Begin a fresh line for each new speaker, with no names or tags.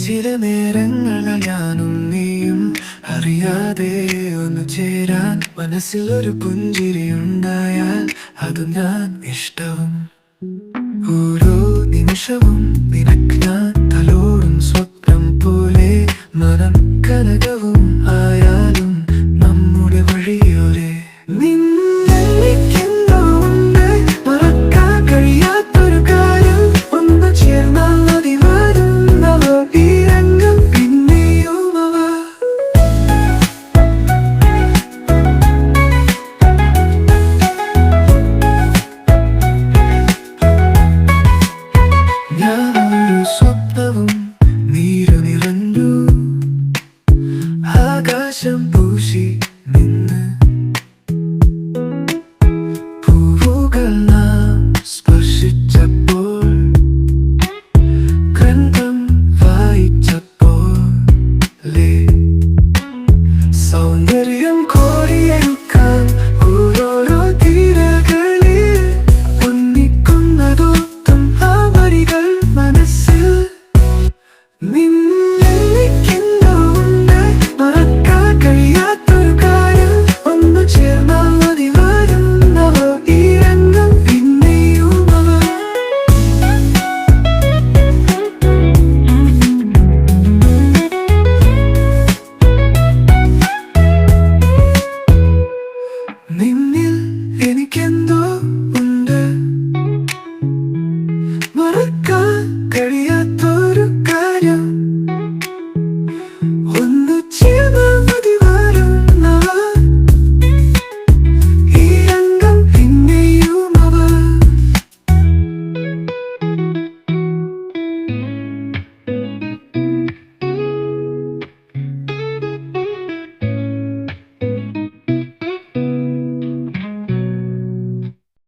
ചില നേരങ്ങൾ ഞാനും നീയും അറിയാതെ ഒന്ന് ചേരാൻ മനസ്സിൽ ഒരു പുഞ്ചിരി ഉണ്ടായാൽ അത് ഞാൻ ഇഷ്ടവും. ഓരോ നിമിഷവും നിനക്ക് ഞാൻ തലോടും സ്വപ്നം പോലെ മനം കനകവും ഞാനൊരു സ്വപ്നവും നീരു നിറഞ്ഞു ആകാശം പൂശി നിന്ന് പൂവുകൾ നാം സ്പർശിച്ചപ്പോൾ ഗ്രന്ഥം വായിച്ചപ്പോൾ സൗന്ദര്യം കോരിയെടുക്കാൻ